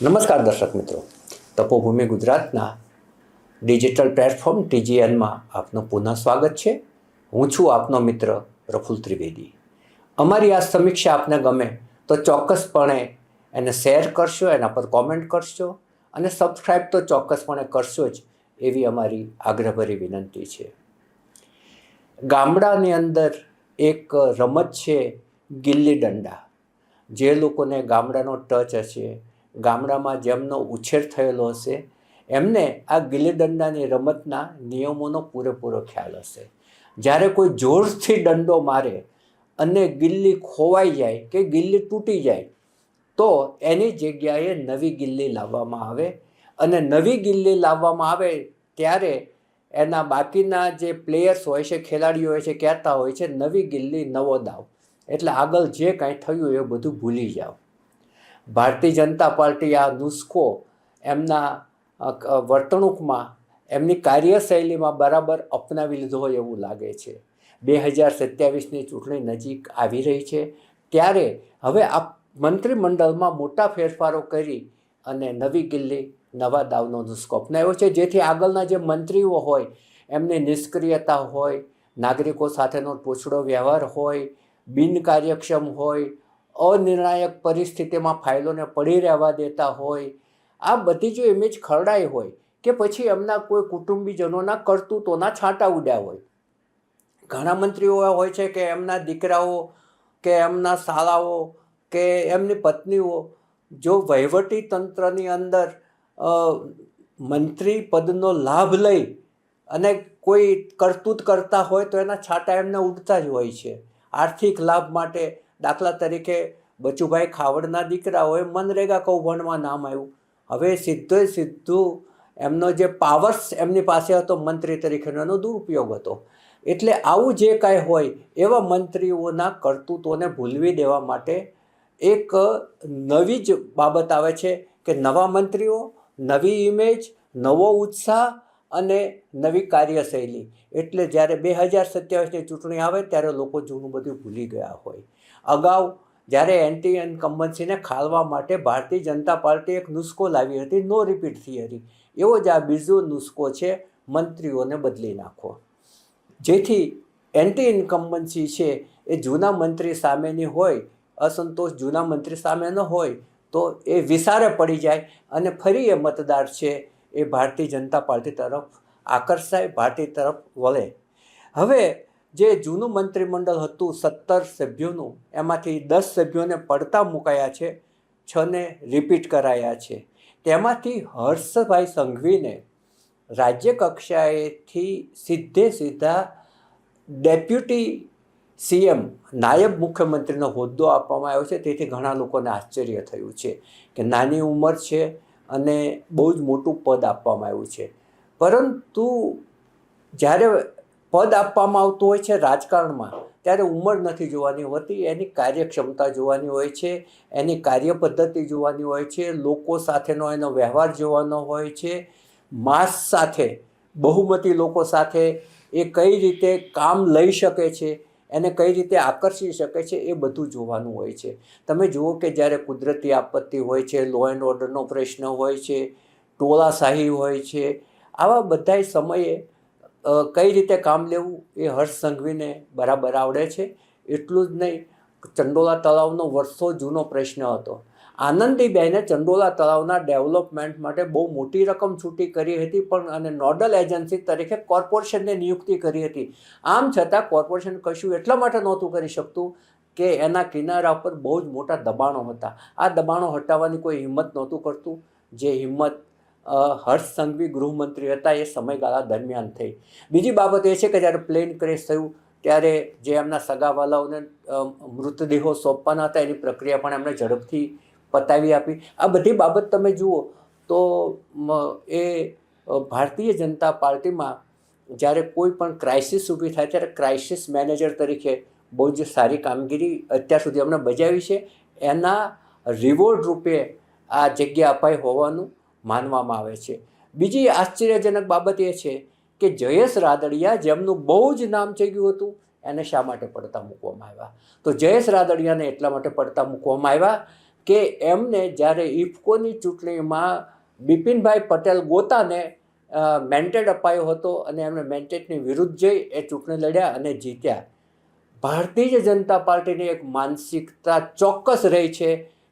નમસ્કાર દર્શક મિત્રો. તપોભૂમિ ગુજરાતના ડિજિટલ પ્લેટફોર્મ ટીજીએનમાં આપનું પુનઃ સ્વાગત છે. હું છું આપનો મિત્ર પ્રફુલ ત્રિવેદી. અમારી આ સમીક્ષા આપને ગમે તો ચોક્કસપણે એને શેર કરશો, એના પર કોમેન્ટ કરશો અને સબસ્ક્રાઈબ તો ચોક્કસપણે કરશો જ એવી અમારી આગ્રહભરી વિનંતી છે. ગામડાની અંદર એક રમત છે ગિલ્લી દંડા. જે લોકોને ગામડાનો ટચ હશે ગામડામાં જેમનો ઉછેર થયેલો હશે, એમને આ ગિલ્લી દંડાની રમતના નિયમોનો પૂરેપૂરો ખ્યાલ હશે. જ્યારે કોઈ જોરથી દંડો મારે અને ગિલ્લી ખોવાઈ જાય કે ગિલ્લી તૂટી જાય, તો એની જગ્યાએ નવી ગિલ્લી લાવવામાં આવે અને નવી ગિલ્લી લાવવામાં આવે ત્યારે એના બાકીના જે પ્લેયર્સ હોય છે, ખેલાડીઓ હોય છે, કહેતા હોય છે, નવી ગિલ્લી નવો દાવ. એટલે આગળ જે કાંઈ થયું એ બધું ભૂલી જાઓ. ભારતીય જનતા પાર્ટી આ નુસ્ખો એમના વર્તણૂકમાં એમની કાર્યશૈલીમાં બરાબર અપનાવી લીધો હોય એવું લાગે છે. બે હજાર સત્યાવીસની ચૂંટણી નજીક આવી રહી છે. ત્યારે હવે આ મંત્રીમંડળમાં મોટા ફેરફારો કરી અને નવી કિલ્લી નવા દાવનો નુસ્ખો અપનાવ્યો છે. જેથી આગળના જે મંત્રીઓ હોય, એમની નિષ્ક્રિયતા હોય, નાગરિકો સાથેનો પૂછડો વ્યવહાર હોય, બિનકાર્યક્ષમ હોય અનિર્ણાયક પરિસ્થિતિમાં ફાઇલોને પડી રહેવા દેતા હોય. આ બધી જો ઇમેજ ખરડાઈ હોય કે પછી એમના કોઈ કુટુંબીજનોના કરતૂતોના છાંટા ઉડ્યા હોય. ઘણા મંત્રીઓ હોય છે કે એમના દીકરાઓ કે એમના શાળાઓ કે એમની પત્નીઓ જો વહીવટી તંત્રની અંદર મંત્રી પદનો લાભ લઈ અને કોઈ કરતૂત કરતા હોય તો એના છાંટા એમને ઉડતા જ હોય છે. આર્થિક લાભ માટે દાખલા તરીકે, બચુભાઈ ખાવડના દીકરાઓએ મનરેગા કૌભાંડમાં નામ આવ્યું હવે સીધો સીધું એમનો જે પાવર્સ એમની પાસે હતો, મંત્રી તરીકેનો, એનો દુરુપયોગ હતો. એટલે આવું જે કાંઈ હોય, એવા મંત્રીઓના કરતૂતોને ભૂલવી દેવા માટે એક નવી જ બાબત આવે છે કે નવા મંત્રીઓ, નવી ઇમેજ નવો ઉત્સાહ અને નવી કાર્યશૈલી. એટલે જ્યારે બે હજાર સત્યાવીસની ચૂંટણી આવે, ત્યારે લોકો જૂનું બધું ભૂલી ગયા હોય. અગાઉ જ્યારે એન્ટી ઇન્કમ્બન્સીને ખાળવા માટે ભારતીય જનતા પાર્ટી એક નુસ્ખો લાવી હતી નો રિપીટ થિયરી એવો જ આ બીજો નુસ્ખો છે, મંત્રીઓને બદલી નાખો જેથી એન્ટી ઇન્કમ્બન્સી છે, એ જૂના મંત્રી સામેની હોય, અસંતોષ જૂના મંત્રી સામેનો હોય, તો એ વિસારે પડી જાય અને ફરી એ મતદાર છે, એ ભારતીય જનતા પાર્ટી તરફ આકર્ષાય, ભારતીય તરફ વળે. હવે જે જૂનું મંત્રીમંડળ હતું સત્તર સભ્યોનું, એમાંથી દસ સભ્યોને પડતા મુકાયા છે, છને રિપીટ કરાયા છે. તેમાંથી હર્ષભાઈ સંઘવીને રાજ્ય કક્ષાએથી સીધે સીધા ડેપ્યુટી સીએમ, નાયબ મુખ્યમંત્રીનો હોદ્દો આપવામાં આવ્યો છે. તેથી ઘણા લોકોને આશ્ચર્ય થયું છે કે નાની ઉંમર છે અને બહુ જ મોટું પદ આપવામાં આવ્યું છે. પરંતુ જ્યારે પદ આપવામાં આવતું હોય છે રાજકારણમાં, ત્યારે ઉંમર નથી જોવાની હોતી. એની કાર્યક્ષમતા જોવાની હોય છે, એની કાર્ય પદ્ધતિ જોવાની હોય છે, લોકો સાથેનો એનો વ્યવહાર જોવાનો હોય છે. માસ સાથે, બહુમતી લોકો સાથે એ કઈ રીતે કામ લઈ શકે છે, એને કઈ રીતે આકર્ષી શકે છે, એ બધું જોવાનું હોય છે. તમે જુઓ કે જ્યારે કુદરતી આપત્તિ હોય છે લો એન્ડ ઓર્ડરનો પ્રશ્ન હોય છે, ટોળાશાહી હોય છે, આવા બધાય સમયે કઈ રીતે કામ લેવું એ હર્ષ સંઘવીને બરાબર આવડે છે. એટલું જ નહીં, ચંડોલા તળાવનો વર્ષો જૂનો પ્રશ્ન હતો. આનંદીબેને ચંડોલા તળાવના ડેવલપમેન્ટ માટે બહુ મોટી રકમ છૂટી કરી હતી પણ અને નોડલ એજન્સી તરીકે કોર્પોરેશનને નિયુક્તિ કરી હતી. આમ છતાં કોર્પોરેશન કશું એટલા માટે નહોતું કરી શકતું કે એના કિનારા પર બહુ જ મોટા દબાણો હતા. આ દબાણો હટાવવાની કોઈ હિંમત નહોતું કરતું. જે હિંમત હર્ષ સંઘવી ગૃહમંત્રી હતા, એ સમયગાળા દરમિયાન થઈ. બીજી બાબત એ છે કે જ્યારે પ્લેન ક્રેશ થયું, ત્યારે જે એમના સગાવાલાઓને મૃતદેહો સોંપવાના હતા, એની પ્રક્રિયા પણ એમણે ઝડપથી પતાવી આપી. આ બધી બાબત તમે જુઓ, તો એ ભારતીય જનતા પાર્ટીમાં જ્યારે કોઈ પણ ક્રાઇસિસ ઊભી થાય, ત્યારે ક્રાઇસિસ મેનેજર તરીકે બહુ જ સારી કામગીરી અત્યાર સુધી અમને બજાવી છે. એના રિવોર્ડ રૂપે આ જગ્યા અપાઈ હોવાનું માનવામાં આવે છે. બીજી આશ્ચર્યજનક બાબત એ છે કે જયેશ રાદડિયા જેમનું બહુ જ નામ થઈ ગયું હતું, એને શા માટે પડતા મૂકવામાં આવ્યા? તો જયેશ રાદડિયાને એટલા માટે પડતા મૂકવામાં આવ્યા કે એમને જ્યારે ઇફકોની ચૂંટણીમાં બિપિનભાઈ પટેલ ગોતાને મેન્ટેડ અપાયો હતો અને એમણે મેન્ટેડની વિરુદ્ધ જઈ એ ચૂંટણી લડ્યા અને જીત્યા. ભારતીય જનતા પાર્ટીની એક માનસિકતા ચોક્કસ રહી છે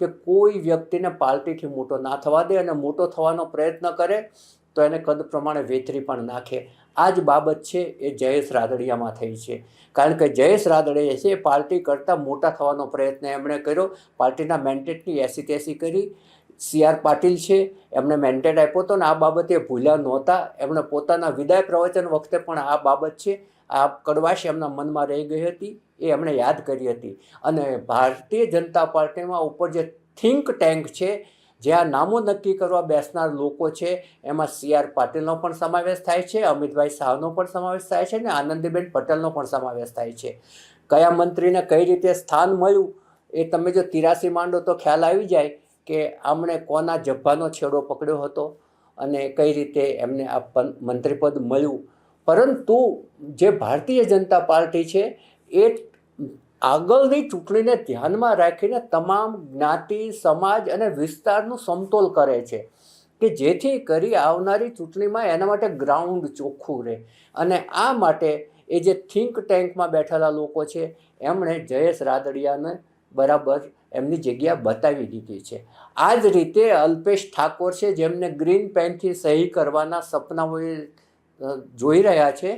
કે કોઈ વ્યક્તિને પાર્ટીથી મોટો ના થવા દે અને મોટો થવાનો પ્રયત્ન કરે, તો એને કદ પ્રમાણે વેતરી પણ નાખે. આ જ બાબત છે એ જયેશ રાદડિયામાં થઈ છે. કારણ કે જયેશ રાદડિયા છે એ પાર્ટી કરતાં મોટા થવાનો પ્રયત્ન એમણે કર્યો. પાર્ટીના મેન્ટેટની એસી તેસી કરી. સી આર પાટીલ છે, એમણે મેન્ટેટ આપ્યો હતો ને આ બાબતે ભૂલ્યા નહોતા. એમણે પોતાના વિદાય પ્રવચન વખતે પણ આ બાબત છે, આ કડવાશ એમના મનમાં રહી ગઈ હતી. એ એમણે યાદ કરી હતી. અને ભારતીય જનતા પાર્ટીમાં ઉપર જે થિંક ટેન્ક છે, જ્યાં નામો નક્કી કરવા બેસનાર લોકો છે, એમાં સી આર પાટીલનો પણ સમાવેશ થાય છે, અમિતભાઈ શાહનો પણ સમાવેશ થાય છે ને આનંદીબેન પટેલનો પણ સમાવેશ થાય છે. કયા મંત્રીને કઈ રીતે સ્થાન મળ્યું, એ તમે જો તિરાસી માંડો તો ખ્યાલ આવી જાય કે આમણે કોના જબ્બાનો છેડો પકડ્યો હતો અને કઈ રીતે એમને આ મંત્રીપદ મળ્યું. પરંતુ જે ભારતીય જનતા પાર્ટી છે એ આગળની ચૂંટણીને ધ્યાનમાં રાખીને તમામ જ્ઞાતિ, સમાજ અને વિસ્તારનું સમતોલ કરે છે કે જેથી કરી આવનારી ચૂંટણીમાં એના માટે ગ્રાઉન્ડ ચોખ્ખું રહે. અને આ માટે એ જે થિંક ટેન્કમાં બેઠેલા લોકો છે, એમણે જયેશ રાદડિયાને બરાબર એમની જગ્યા બતાવી દીધી છે. આ જ રીતે અલ્પેશ ઠાકોર છે, જેમને ગ્રીન પેનથી સહી કરવાના સપનાઓ જોઈ રહ્યા છે.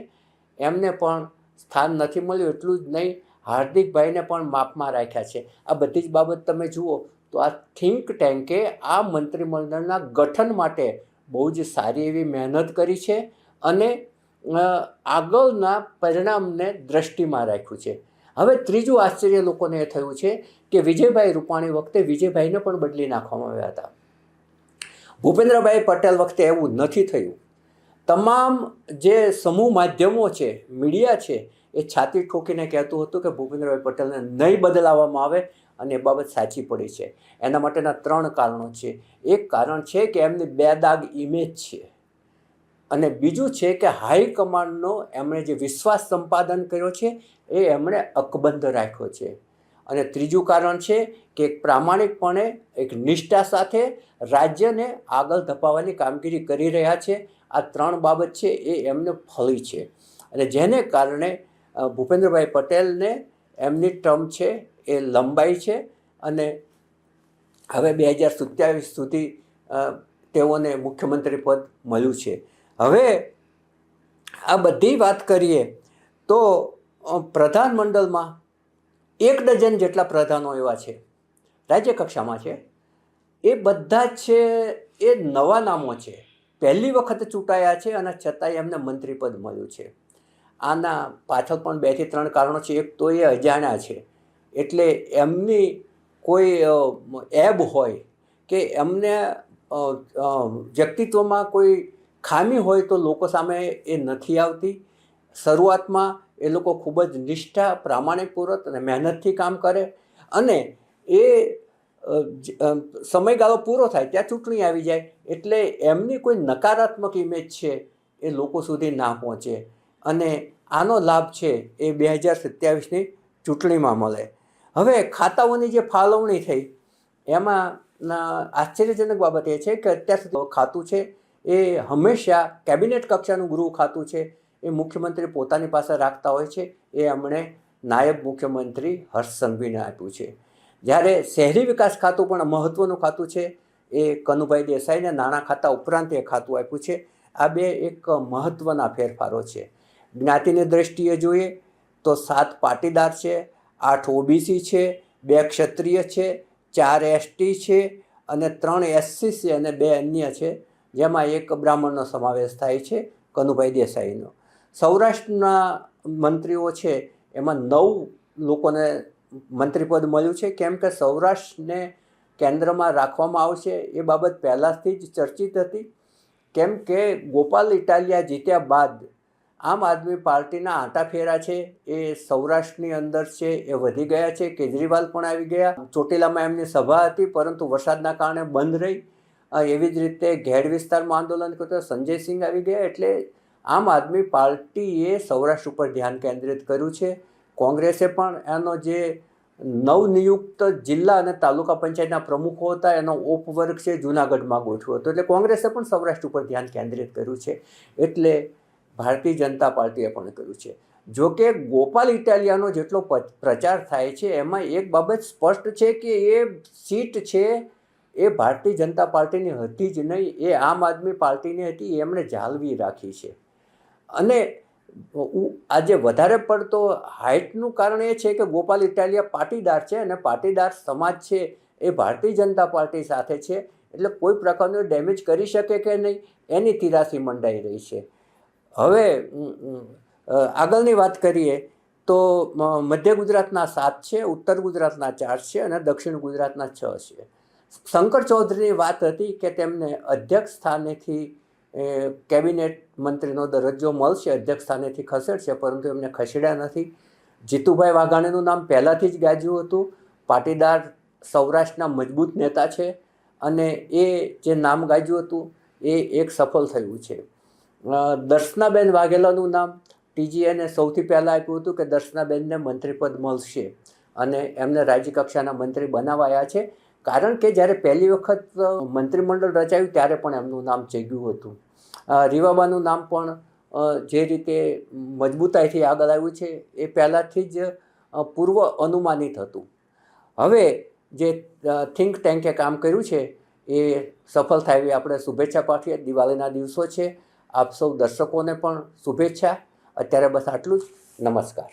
એમને પણ સ્થાન નથી મળ્યું એટલું જ નહીં હાર્દિકભાઈને પણ માપમાં રાખ્યા છે. આ બધી જ બાબત તમે જુઓ તો આ થિંક ટેન્કે આ મંત્રીમંડળના ગઠન માટે બહુ જ સારી એવી મહેનત કરી છે અને આગળના પરિણામને દ્રષ્ટિમાં રાખ્યું છે. હવે ત્રીજું આશ્ચર્ય લોકોને એ થયું છે કે વિજયભાઈ રૂપાણી વખતે વિજયભાઈને પણ બદલી નાખવામાં આવ્યા હતા. ભૂપેન્દ્રભાઈ પટેલ વખતે એવું નથી થયું. તમામ જે સમૂહ માધ્યમો છે, મીડિયા છે, એ છાતી ઠોકીને કહેતું હતું કે ભૂપેન્દ્રભાઈ પટેલને નહીં બદલાવવામાં આવે અને એ બાબત સાચી પડી છે. એના માટેના ત્રણ કારણો છે. એક કારણ છે કે એમની બે દાગ ઇમેજ છે. અને બીજું છે કે હાઈકમાન્ડનો એમણે જે વિશ્વાસ સંપાદન કર્યો છે, એ એમણે અકબંધ રાખ્યો છે. અને ત્રીજું કારણ છે કે એક પ્રામાણિકપણે એક નિષ્ઠા સાથે રાજ્યને આગળ ધપાવવાની કામગીરી કરી રહ્યા છે. આ ત્રણ બાબત છે એ એમને ફળી છે. અને જેને કારણે ભૂપેન્દ્રભાઈ પટેલને એમની ટર્મ છે એ લંબાઈ છે અને હવે બે હજાર સત્યાવીસ સુધી તેઓને મુખ્યમંત્રી પદ મળ્યું છે. હવે આ બધી વાત કરીએ તો પ્રધાનમંડળમાં એક ડઝન જેટલા પ્રધાનો એવા છે, રાજ્ય કક્ષામાં છે. એ બધા જ છે, એ નવા નામો છે. પહેલી વખત ચૂંટાયા છે અને છતાંય એમને મંત્રીપદ મળ્યું છે. આના પાછળ પણ બેથી ત્રણ કારણો છે. એક તો એ અજાણ્યા છે. એટલે એમની કોઈ એબ હોય કે એમને વ્યક્તિત્વમાં કોઈ ખામી હોય તો લોકો સામે એ નથી આવતી. શરૂઆતમાં એ લોકો ખૂબ જ નિષ્ઠા, પ્રામાણિકપૂર્વક અને મહેનતથી કામ કરે અને એ સમયગાળો પૂરો થાય ત્યાં ચૂંટણી આવી જાય એટલે એમની કોઈ નકારાત્મક ઇમેજ છે એ લોકો સુધી ના પહોંચે અને આનો લાભ છે એ બે હજાર સત્યાવીસની ચૂંટણીમાં મળે. હવે ખાતાઓની જે ફાળવણી થઈ એમાં આશ્ચર્યજનક બાબત એ છે કે અત્યાર સુધી ખાતું છે એ હંમેશા કેબિનેટ કક્ષાનું ગૃહ ખાતું છે એ મુખ્યમંત્રી પોતાની પાસે રાખતા હોય છે. એ એમણે નાયબ મુખ્યમંત્રી હર્ષ સંઘવીને આપ્યું છે. જ્યારે શહેરી વિકાસ ખાતું પણ મહત્ત્વનું ખાતું છે. એ કનુભાઈ દેસાઈને નાણાં ખાતા ઉપરાંત એ ખાતું આપ્યું છે. આ બે એક મહત્ત્વના ફેરફારો છે. જ્ઞાતિની દ્રષ્ટિએ જોઈએ તો સાત પાટીદાર છે, આઠ ઓબીસી છે, બે ક્ષત્રિય છે, ચાર એસટી છે અને ત્રણ એસસી છે અને બે અન્ય છે. જેમાં એક બ્રાહ્મણનો સમાવેશ થાય છે કનુભાઈ દેસાઈનો. સૌરાષ્ટ્રના મંત્રીઓ છે, એમાં નવ લોકોને મંત્રીપદ મળ્યું છે. કેમ કે સૌરાષ્ટ્રને કેન્દ્રમાં રાખવામાં આવશે એ બાબત પહેલાંથી જ ચર્ચિત હતી. કેમ કે ગોપાલ ઇટાલિયા જીત્યા બાદ આમ આદમી પાર્ટીના આંટાફેરા છે, એ સૌરાષ્ટ્રની અંદર છે, એ વધી ગયા છે, કેજરીવાલ પણ આવી ગયા. ચોટીલામાં એમની સભા હતી, પરંતુ વરસાદના કારણે બંધ રહી. એવી જ રીતે ઘેડ વિસ્તારમાં આંદોલન કરતો સંજયસિંહ આવી ગયા, એટલે આમ આદમી પાર્ટીએ સૌરાષ્ટ્ર ઉપર ધ્યાન કેન્દ્રિત કર્યું છે. કોંગ્રેસે પણ એનો જે નવનિયુક્ત જિલ્લા અને તાલુકા પંચાયતના પ્રમુખો હતા, એનો ઉપવર્ગ છે જુનાગઢમાં ગોઠવ્યો હતો. એટલે કોંગ્રેસે પણ સૌરાષ્ટ્ર ઉપર ધ્યાન કેન્દ્રિત કર્યું છે. એટલે ભારતીય જનતા પાર્ટીએ પણ કર્યું છે. જો કે ગોપાલ ઇટાલિયાનો જેટલો પ્રચાર થાય છે, એમાં એક બાબત સ્પષ્ટ છે કે એ સીટ છે, એ ભારતીય જનતા પાર્ટીની હતી જ નહીં, એ આમ આદમી પાર્ટીની હતી, એમણે જાળવી રાખી છે. અને આજે વધારે પડતો હાઇટનું કારણ એ છે કે ગોપાલ ઇટાલિયા પાટીદાર છે અને પાટીદાર સમાજ છે એ ભારતીય જનતા પાર્ટી સાથે છે. એટલે કોઈ પ્રકારનું ડેમેજ કરી શકે કે નહીં, એની તિરાસી મંડાઈ રહી છે. હવે આગળની વાત કરીએ તો મધ્ય ગુજરાતના સાત છે, ઉત્તર ગુજરાતના ચાર છે અને દક્ષિણ ગુજરાતના છ છે. શંકર ચૌધરીની વાત હતી કે તેમને અધ્યક્ષ સ્થાનેથી કેબિનેટ મંત્રીનો દરજ્જો મળશે, અધ્યક્ષ સ્થાનેથી ખસેડશે, પરંતુ એમને ખસેડ્યા નથી. જીતુભાઈ વાઘાણીનું નામ પહેલાંથી જ ગાજ્યું હતું. પાટીદાર સૌરાષ્ટ્રના મજબૂત નેતા છે અને એ જે નામ ગાજ્યું હતું, એ એક સફળ થયું છે. દર્શનાબેન વાઘેલાનું નામ ટીજીએને સૌથી પહેલાં આપ્યું હતું કે દર્શનાબેનને મંત્રીપદ મળશે અને એમને રાજ્યકક્ષાના મંત્રી બનાવાયા છે. કારણ કે જ્યારે પહેલી વખત મંત્રીમંડળ રચાયું, ત્યારે પણ એમનું નામ જગ્યું હતું. રીવાબાનું નામ પણ જે રીતે મજબૂતાઈથી આગળ આવ્યું છે, એ પહેલાંથી જ પૂર્વ અનુમાનિત હતું. હવે જે થિંક ટેન્કે કામ કર્યું છે, એ સફળ થાય એવી આપણે શુભેચ્છા પાઠવીએ દિવાળીના દિવસો છે. આપ સૌ દર્શકોને પણ શુભેચ્છા. અત્યારે બસ આટલું જ. નમસ્કાર.